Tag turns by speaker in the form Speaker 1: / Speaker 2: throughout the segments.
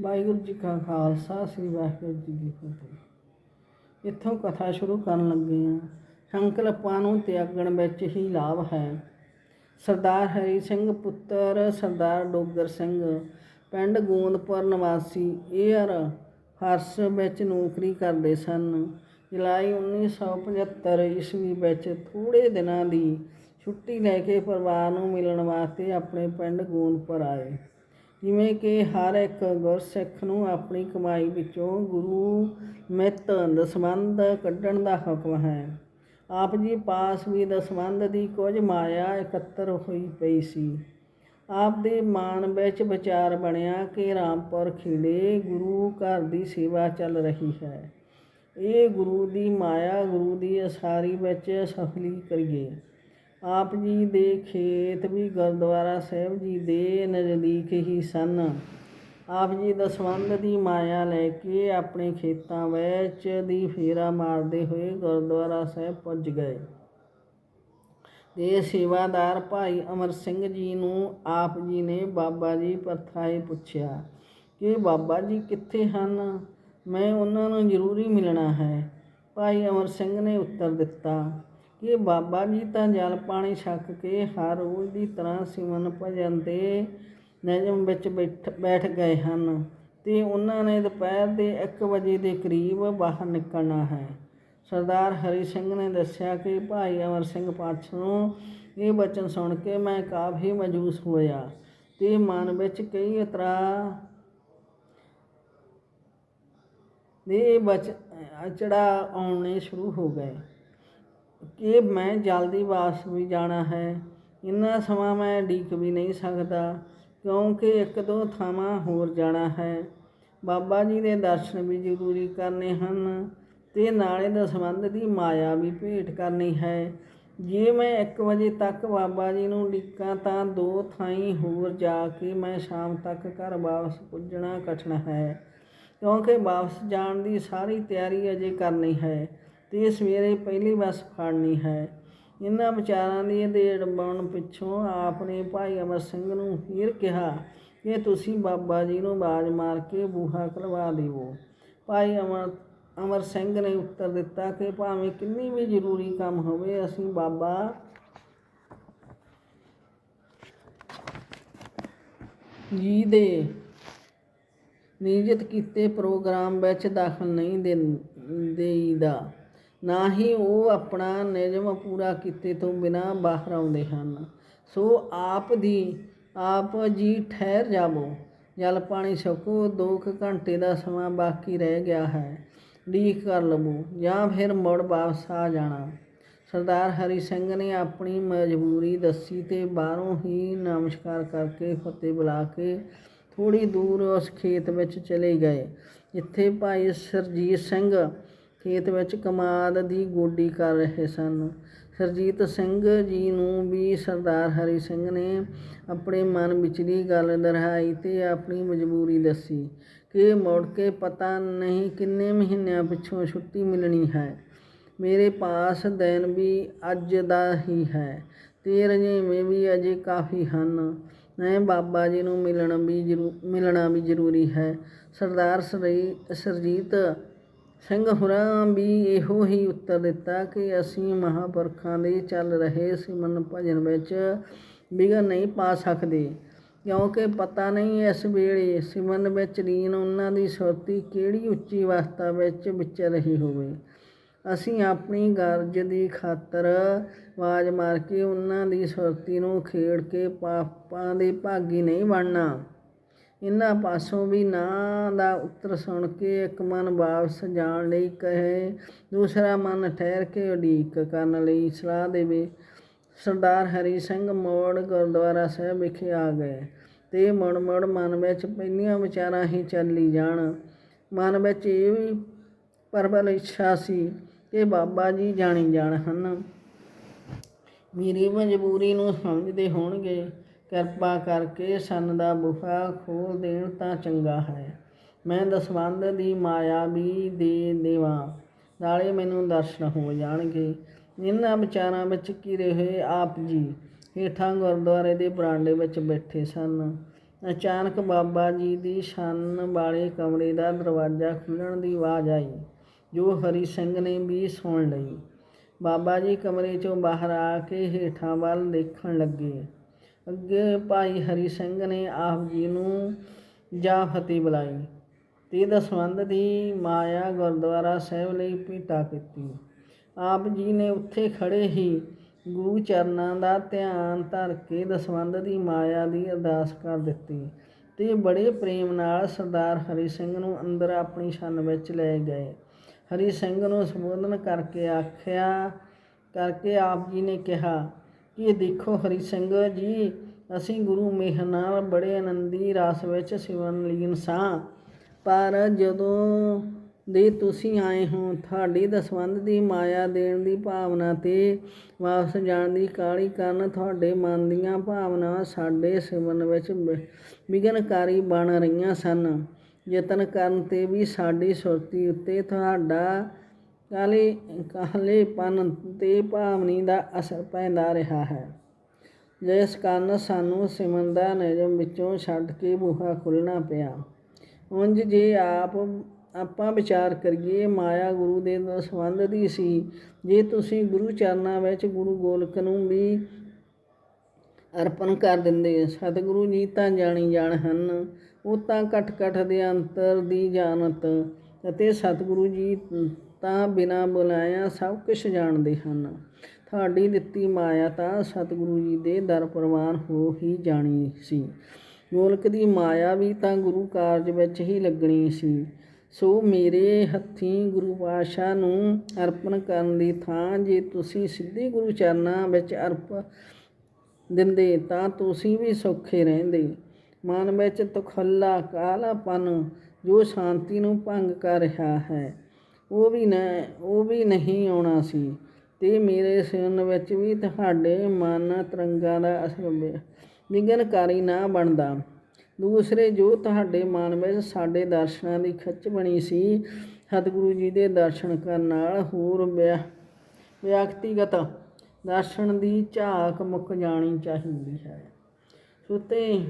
Speaker 1: ਵਾਹਿਗੁਰੂ ਜੀ ਕਾ ਖਾਲਸਾ, ਸ੍ਰੀ ਵਾਹਿਗੁਰੂ ਜੀ ਕੀ ਫਤਿਹ। ਇੱਥੋਂ ਕਥਾ ਸ਼ੁਰੂ ਕਰਨ ਲੱਗੇ ਹਾਂ। ਸੰਕਲਪਾਂ ਨੂੰ ਤਿਆਗਣ ਵਿੱਚ ਹੀ ਲਾਭ ਹੈ। ਸਰਦਾਰ ਹਰੀ ਸਿੰਘ ਪੁੱਤਰ, ਸਰਦਾਰ ਡੋਗਰ ਸਿੰਘ, ਪਿੰਡ ਗੋਂਦਪੁਰ ਨਿਵਾਸੀ ਏਅਰ ਹਰਸ ਵਿੱਚ ਨੌਕਰੀ ਕਰਦੇ ਸਨ। ਜੁਲਾਈ 1975 ਈਸਵੀ ਵਿੱਚ ਥੋੜੇ ਦਿਨਾਂ ਦੀ ਛੁੱਟੀ ਲੈ ਕੇ ਪਰਿਵਾਰ ਨੂੰ ਮਿਲਣ ਵਾਸਤੇ ਆਪਣੇ ਪਿੰਡ ਗੋਂਦਪੁਰ ਆਏ। ਜਿਵੇਂ ਕਿ ਹਰ ਇੱਕ ਗੁਰਸਿੱਖ ਨੂੰ ਆਪਣੀ ਕਮਾਈ ਵਿੱਚੋਂ ਗੁਰੂ ਮਿੱਤ ਦਸਵੰਧ ਕੱਢਣ ਦਾ ਹੁਕਮ ਹੈ। ਆਪ ਜੀ ਪਾਸ ਵੀ ਦਸਵੰਧ ਦੀ ਕੁਝ ਮਾਇਆ ਇਕੱਤਰ ਹੋਈ ਪਈ ਸੀ। ਆਪ ਦੇ ਮਨ ਵਿੱਚ ਵਿਚਾਰ ਬਣਿਆ ਕਿ ਰਾਮਪੁਰ ਖੀੜੇ ਗੁਰੂ ਘਰ ਦੀ ਸੇਵਾ ਚੱਲ ਰਹੀ ਹੈ। ਇਹ ਗੁਰੂ ਦੀ ਮਾਇਆ ਗੁਰੂ ਦੀ ਅਸਾਰੀ ਵਿੱਚ ਸਫਲੀ ਕਰੀਏ। ਆਪ ਜੀ ਦੇ ਖੇਤ ਵੀ ਗੁਰਦੁਆਰਾ ਸਾਹਿਬ ਜੀ ਦੇ ਨਜ਼ਦੀਕ ਹੀ ਸਨ। ਆਪ ਜੀ ਦਸਵੰਧ ਦੀ ਮਾਇਆ ਲੈ ਕੇ ਆਪਣੇ ਖੇਤਾਂ ਵਿੱਚ ਦੀ ਫੇਰਾ ਮਾਰਦੇ ਹੋਏ ਗੁਰਦੁਆਰਾ ਸਾਹਿਬ ਪੁੱਜ ਗਏ। ਦੇ ਸੇਵਾਦਾਰ ਭਾਈ ਅਮਰ ਸਿੰਘ ਜੀ ਨੂੰ ਆਪ ਜੀ ਨੇ ਬਾਬਾ ਜੀ ਪਰਥਾਏ ਪੁੱਛਿਆ ਕਿ ਬਾਬਾ ਜੀ ਕਿੱਥੇ ਹਨ? ਮੈਂ ਉਹਨਾਂ ਨੂੰ ਜ਼ਰੂਰੀ ਮਿਲਣਾ ਹੈ। ਭਾਈ ਅਮਰ ਸਿੰਘ ਨੇ ਉੱਤਰ ਦਿੱਤਾ ਕਿ ਬਾਬਾ ਜੀ ਤਾਂ ਜਲ ਪਾਣੀ ਛਕ ਕੇ ਹਰ ਰੋਜ਼ ਦੀ ਤਰ੍ਹਾਂ ਸਿਮਨ ਭਜਨ ਦੇ ਨਿਯਮ ਵਿੱਚ ਬੈਠ ਬੈਠ ਗਏ ਹਨ ਤੇ ਉਹਨਾਂ ਨੇ ਦੁਪਹਿਰ ਦੇ 1 ਵਜੇ ਦੇ ਕਰੀਬ ਬਾਹਰ ਨਿਕਲਣਾ ਹੈ। ਸਰਦਾਰ ਹਰੀ ਸਿੰਘ ਨੇ ਦੱਸਿਆ ਕਿ ਭਾਈ ਅਮਰ ਸਿੰਘ ਪਾਛ ਇਹ ਬਚਨ ਸੁਣ ਕੇ ਮੈਂ ਕਾਫੀ ਮਜੂਸ ਹੋਇਆ ਤੇ ਮਨ ਵਿੱਚ ਕਈ ਇਤਰਾ ਦੇ ਬਚ ਅਚੜਾ ਆਉਣੇ ਸ਼ੁਰੂ ਹੋ ਗਏ। ਕਿ ਮੈਂ ਜਲਦੀ ਵਾਪਸ ਵੀ ਜਾਣਾ ਹੈ। ਇੰਨਾ ਸਮਾਂ ਮੈਂ ਉਡੀਕ ਵੀ ਨਹੀਂ ਸਕਦਾ, ਕਿਉਂਕਿ ਇੱਕ ਦੋ ਥਾਵਾਂ ਹੋਰ ਜਾਣਾ ਹੈ। ਬਾਬਾ ਜੀ ਦੇ ਦਰਸ਼ਨ ਵੀ ਜ਼ਰੂਰੀ ਕਰਨੇ ਹਨ ਤੇ ਨਾਲੇ ਦਾ ਸੰਬੰਧ ਦੀ ਮਾਇਆ ਵੀ ਭੇਟ ਕਰਨੀ ਹੈ। ਜੇ ਮੈਂ 1 ਵਜੇ ਤੱਕ ਬਾਬਾ ਜੀ ਨੂੰ ਢੀਕਾਂ ਤਾਂ ਦੋ ਥਾਈਂ ਹੋਰ ਜਾ ਕੇ ਮੈਂ ਸ਼ਾਮ ਤੱਕ ਘਰ ਵਾਪਸ ਪੁੱਜਣਾ ਕਠਿਨ ਹੈ, ਕਿਉਂਕਿ ਵਾਪਸ ਜਾਣ ਦੀ ਸਾਰੀ ਤਿਆਰੀ ਅਜੇ ਕਰਨੀ ਹੈ। ਤੇ ਸਵੇਰੇ ਪਹਿਲੀ ਬੱਸ ਫੜਨੀ ਹੈ। ਇਹਨਾਂ ਵਿਚਾਰਾਂ ਦੀ ਅਧੇੜ ਬਣ ਪਿੱਛੋਂ ਆਪ ਨੇ ਭਾਈ ਅਮਰ ਸਿੰਘ ਨੂੰ ਫਿਰ ਕਿਹਾ ਕਿ ਤੁਸੀਂ ਬਾਬਾ ਜੀ ਨੂੰ ਬਾਜ਼ ਮਾਰ ਕੇ ਬੂਹਾ ਖਲਵਾ ਦਿਓ ਭਾਈ ਅਮਰ ਅਮਰ ਸਿੰਘ ਨੇ ਉੱਤਰ ਦਿੱਤਾ ਕਿ ਭਾਵੇਂ ਕਿੰਨੀ ਵੀ ਜ਼ਰੂਰੀ ਕੰਮ ਹੋਵੇ, ਅਸੀਂ ਬਾਬਾ ਜੀ ਦੇ ਨਿਯਤ ਕੀਤੇ ਪ੍ਰੋਗਰਾਮ ਵਿੱਚ ਦਾਖਲ ਨਹੀਂ ਦੇ ਦੇਈਦਾ। ਨਾ ਹੀ ਉਹ ਆਪਣਾ ਨਿਯਮ ਪੂਰਾ ਕੀਤੇ ਤੋਂ ਬਿਨਾਂ ਬਾਹਰ ਆਉਂਦੇ ਹਨ। ਸੋ ਆਪ ਦੀ, ਆਪ ਜੀ ਠਹਿਰ ਜਾਵੋ। ਜਲ ਪਾਣੀ ਛਕੋ, ਦੋ ਕੁ ਘੰਟੇ ਦਾ ਸਮਾਂ ਬਾਕੀ ਰਹਿ ਗਿਆ ਹੈ। ਲੀਕ ਕਰ ਲਵੋ ਜਾਂ ਫਿਰ ਮੁੜ ਵਾਪਸ ਆ ਜਾਣਾ। ਸਰਦਾਰ ਹਰੀ ਸਿੰਘ ਨੇ ਆਪਣੀ ਮਜਬੂਰੀ ਦੱਸੀ ਤੇ ਬਾਹਰੋਂ ਹੀ ਨਮਸਕਾਰ ਕਰਕੇ ਫਤਿਹ ਬੁਲਾ ਕੇ ਥੋੜੀ ਦੂਰ ਉਸ ਖੇਤ ਵਿੱਚ ਚਲੇ ਗਏ, ਜਿੱਥੇ ਭਾਈ ਸਰਜੀਤ ਸਿੰਘ ਖੇਤ ਵਿੱਚ ਕਮਾਦ ਦੀ ਗੋਡੀ ਕਰ ਰਹੇ ਸਨ। ਸਰਜੀਤ ਸਿੰਘ ਜੀ ਨੂੰ ਵੀ ਸਰਦਾਰ ਹਰੀ ਸਿੰਘ ਨੇ ਆਪਣੇ ਮਨ ਵਿਚਲੀ ਗੱਲ ਦਰਹਾਈ ਤੇ ਆਪਣੀ ਮਜਬੂਰੀ ਦੱਸੀ ਕਿ ਮੁੜ ਕੇ ਪਤਾ ਨਹੀਂ ਕਿੰਨੇ ਮਹੀਨਿਆਂ ਪਿੱਛੋਂ ਛੁੱਟੀ ਮਿਲਣੀ ਹੈ। ਮੇਰੇ ਪਾਸ ਦਿਨ ਵੀ ਅੱਜ ਦਾ ਹੀ ਹੈ ਤੇ ਰਜੇਵੇਂ ਵੀ ਅਜੇ ਕਾਫੀ ਹਨ। ਮੈਂ ਬਾਬਾ ਜੀ ਨੂੰ ਮਿਲਣ ਵੀ ਜ਼ਰੂ, ਮਿਲਣਾ ਵੀ ਜ਼ਰੂਰੀ ਹੈ। ਸਰਦਾਰ ਸਰੀ, ਸਰਜੀਤ ਸਿੰਘ ਹੁਰਾਂ ਵੀ ਇਹੋ ਹੀ ਉੱਤਰ ਦਿੱਤਾ ਕਿ ਅਸੀਂ ਮਹਾਂਪੁਰਖਾਂ ਦੇ ਚੱਲ ਰਹੇ ਸਿਮਰਨ ਭਜਨ ਵਿੱਚ ਵਿਘਨ ਨਹੀਂ ਪਾ ਸਕਦੇ, ਕਿਉਂਕਿ ਪਤਾ ਨਹੀਂ ਇਸ ਵੇਲੇ ਸਿਮਰਨ ਵਿੱਚ ਲੀਨ ਉਹਨਾਂ ਦੀ ਸੁਰਤੀ ਕਿਹੜੀ ਉੱਚੀ ਅਵਸਥਾ ਵਿੱਚ ਵਿਚਰ ਰਹੀ ਹੋਵੇ। ਅਸੀਂ ਆਪਣੀ ਗਰਜ ਦੀ ਖਾਤਰ ਆਵਾਜ਼ ਮਾਰ ਕੇ ਉਹਨਾਂ ਦੀ ਸੁਰਤੀ ਨੂੰ ਖੇੜ ਕੇ ਪਾਪਾਂ ਦੇ ਭਾਗੀ ਨਹੀਂ ਬਣਨਾ। ਇਹਨਾਂ ਪਾਸੋਂ ਵੀ ਨਾਂ ਦਾ ਉੱਤਰ ਸੁਣ ਕੇ ਇੱਕ ਮਨ ਵਾਪਸ ਜਾਣ ਲਈ ਕਹੇ, ਦੂਸਰਾ ਮਨ ਠਹਿਰ ਕੇ ਉਡੀਕ ਕਰਨ ਲਈ ਸਲਾਹ ਦੇਵੇ। ਸਰਦਾਰ ਹਰੀ ਸਿੰਘ ਮੋੜ ਗੁਰਦੁਆਰਾ ਸਾਹਿਬ ਵਿਖੇ ਆ ਗਏ ਤੇ ਮੁੜ ਮੁੜ ਮਨ ਵਿੱਚ ਪਹਿਲੀਆਂ ਵਿਚਾਰਾਂ ਹੀ ਚੱਲੀ ਜਾਣ। ਮਨ ਵਿੱਚ ਇਹ ਵੀ ਪਰਬਲ ਇੱਛਾ ਸੀ ਕਿ ਬਾਬਾ ਜੀ ਜਾਣੀ ਜਾਣ ਹਨ। ਮੇਰੀ ਮਜਬੂਰੀ ਨੂੰ ਸਮਝਦੇ ਹੋਣਗੇ। ਕਿਰਪਾ ਕਰਕੇ ਸੰਨ ਦਾ ਬੂਹਾ ਖੋਲ ਦੇਣ ਤਾਂ ਚੰਗਾ ਹੈ। ਮੈਂ ਦਸਵੰਧ ਦੀ ਮਾਇਆ ਵੀ ਦੇ ਦੇਵਾਂ। ਨਾਲੇ ਮੈਨੂੰ ਦਰਸ਼ਨ ਹੋ ਜਾਣਗੇ। ਇਹਨਾਂ ਵਿਚਾਰਾਂ ਵਿੱਚ ਘਿਰੇ ਹੋਏ ਆਪ ਜੀ ਹੇਠਾਂ ਗੁਰਦੁਆਰੇ ਦੇ ਬਰਾਂਡੇ ਵਿੱਚ ਬੈਠੇ ਸਨ। ਅਚਾਨਕ ਬਾਬਾ ਜੀ ਦੀ ਛੰਨ ਵਾਲੇ ਕਮਰੇ ਦਾ ਦਰਵਾਜ਼ਾ ਖੁੱਲਣ ਦੀ ਆਵਾਜ਼ ਆਈ, ਜੋ ਹਰੀ ਸਿੰਘ ਨੇ ਵੀ ਸੁਣ ਲਈ। ਬਾਬਾ ਜੀ ਕਮਰੇ ਚੋਂ ਬਾਹਰ ਆ ਕੇ ਹੇਠਾਂ ਵੱਲ ਦੇਖਣ ਲੱਗੇ। ਅੱਗੇ ਭਾਈ ਹਰੀ ਸਿੰਘ ਨੇ ਆਪ ਜੀ ਨੂੰ ਜਾ ਫਤਿਹ ਬੁਲਾਈ ਤੇ ਦਸਵੰਧ ਦੀ ਮਾਇਆ ਗੁਰਦੁਆਰਾ ਸਾਹਿਬ ਲਈ ਭੇਟਾ ਕੀਤੀ। ਆਪ ਜੀ ਨੇ ਉੱਥੇ ਖੜੇ ਹੀ ਗੁਰੂ ਚਰਨਾਂ ਦਾ ਧਿਆਨ ਧਰ ਕੇ ਦਸਵੰਧ ਦੀ ਮਾਇਆ ਦੀ ਅਰਦਾਸ ਕਰ ਦਿੱਤੀ ਤੇ ਬੜੇ ਪ੍ਰੇਮ ਨਾਲ ਸਰਦਾਰ ਹਰੀ ਸਿੰਘ ਨੂੰ ਅੰਦਰ ਆਪਣੀ ਛੰਨ ਵਿੱਚ ਲੈ ਗਏ। ਹਰੀ ਸਿੰਘ ਨੂੰ ਸੰਬੋਧਨ ਕਰਕੇ ਆਖਿਆ, ਕਰਕੇ ਆਪ ਜੀ ਨੇ ਕਿਹਾ ਕਿ ਦੇਖੋ ਹਰੀ ਸਿੰਘ ਜੀ, ਅਸੀਂ ਗੁਰੂ ਮੇਹਰ ਨਾਲ ਬੜੇ ਆਨੰਦੀ ਰਾਸ ਵਿੱਚ ਸਿਵਨ ਲੀਨ ਸਾਂ। ਪਰ ਜਦੋਂ ਦੇ ਤੁਸੀਂ ਆਏ ਹੋ, ਤੁਹਾਡੀ ਦਸਵੰਧ ਦੀ ਮਾਇਆ ਦੇਣ ਦੀ ਭਾਵਨਾ ਤੇ ਵਾਪਸ ਜਾਣ ਦੀ ਕਾਹਲੀ ਕਰਨ ਤੁਹਾਡੇ ਮਨ ਦੀਆਂ ਭਾਵਨਾਵਾਂ ਸਾਡੇ ਸਿਮਰਨ ਵਿੱਚ ਵਿ- ਵਿਘਨਕਾਰੀ ਬਣ ਰਹੀਆਂ ਸਨ। ਯਤਨ ਕਰਨ ਤੇ ਵੀ ਸਾਡੀ ਸੁਰਤੀ ਉੱਤੇ ਤੁਹਾਡਾ ਕਾਲੇ ਕਾਹਲੇਪਨ ਤੇ ਭਾਵਨੀ ਦਾ ਅਸਰ ਪੈਂਦਾ ਰਿਹਾ ਹੈ। ਜਿਸ ਕਾਰਨ ਸਾਨੂੰ ਸਿਮਰਨ ਦਾ ਨਿਯਮ ਵਿੱਚੋਂ ਛੱਡ ਕੇ ਬੂਹਾ ਖੋਲ੍ਹਣਾ ਪਿਆ। ਉਂਝ ਜੇ ਆਪ, ਆਪਾਂ ਵਿਚਾਰ ਕਰੀਏ, ਮਾਇਆ ਗੁਰੂ ਦੇ ਸੰਬੰਧ ਦੀ ਸੀ, ਜੇ ਤੁਸੀਂ ਗੁਰੂ ਚਰਨਾਂ ਵਿੱਚ ਗੁਰੂ ਗੋਲਕ ਨੂੰ ਵੀ ਅਰਪਣ ਕਰ ਦਿੰਦੇ, ਸਤਿਗੁਰੂ ਜੀ ਤਾਂ ਜਾਣੀ ਜਾਣ ਹਨ। ਉਹ ਤਾਂ ਘਟ ਘਟ ਦੇ ਅੰਤਰ ਦੀ ਜਾਣਤ ਅਤੇ ਸਤਿਗੁਰੂ ਜੀ ਤਾਂ ਬਿਨਾਂ ਬੁਲਾਇਆ ਸਭ ਕੁਝ ਜਾਣਦੇ ਹਨ। ਤੁਹਾਡੀ ਦਿੱਤੀ ਮਾਇਆ ਤਾਂ ਸਤਿਗੁਰੂ ਜੀ ਦੇ ਦਰ ਪ੍ਰਵਾਨ ਹੋ ਹੀ ਜਾਣੀ ਸੀ। ਗੋਲਕ ਦੀ ਮਾਇਆ ਵੀ ਤਾਂ ਗੁਰੂ ਕਾਰਜ ਵਿੱਚ ਹੀ ਲੱਗਣੀ ਸੀ। ਸੋ ਮੇਰੇ ਹੱਥੀਂ ਗੁਰੂ ਪਾਸ਼ਾ ਨੂੰ ਅਰਪਣ ਕਰਨ ਦੀ ਥਾਂ ਜੇ ਤੁਸੀਂ ਸਿੱਧੇ ਗੁਰੂ ਚਰਨਾਂ ਵਿੱਚ ਅਰਪ ਦਿੰਦੇ ਤਾਂ ਤੁਸੀਂ ਵੀ ਸੌਖੇ ਰਹਿੰਦੇ। ਮਨ ਵਿੱਚ ਤਖੱਲਾ ਕਾਲਾਪਨ ਜੋ ਸ਼ਾਂਤੀ ਨੂੰ ਭੰਗ ਕਰ ਰਿਹਾ ਹੈ। ਉਹ ਵੀ ਨਾ, ਉਹ ਵੀ ਨਹੀਂ ਆਉਣਾ ਸੀ। ਅਤੇ ਮੇਰੇ ਸੁਣਨ ਵਿੱਚ ਵੀ ਤੁਹਾਡੇ ਮਨ ਤਰੰਗਾਂ ਦਾ ਅਸਰ ਵਿ- ਵਿਘਨਕਾਰੀ ਨਾ ਬਣਦਾ। ਦੂਸਰੇ ਜੋ ਤੁਹਾਡੇ ਮਨ ਵਿੱਚ ਸਾਡੇ ਦਰਸ਼ਨਾਂ ਦੀ ਖਿੱਚ ਬਣੀ ਸੀ, ਸਤਿਗੁਰੂ ਜੀ ਦੇ ਦਰਸ਼ਨ ਕਰਨ ਨਾਲ ਹੋਰ ਵਿਆ- ਵਿਅਕਤੀਗਤ ਦਰਸ਼ਨ ਦੀ ਝਾਕ ਮੁੱਕ ਜਾਣੀ ਚਾਹੀਦੀ ਹੈ। ਸੁਤੇ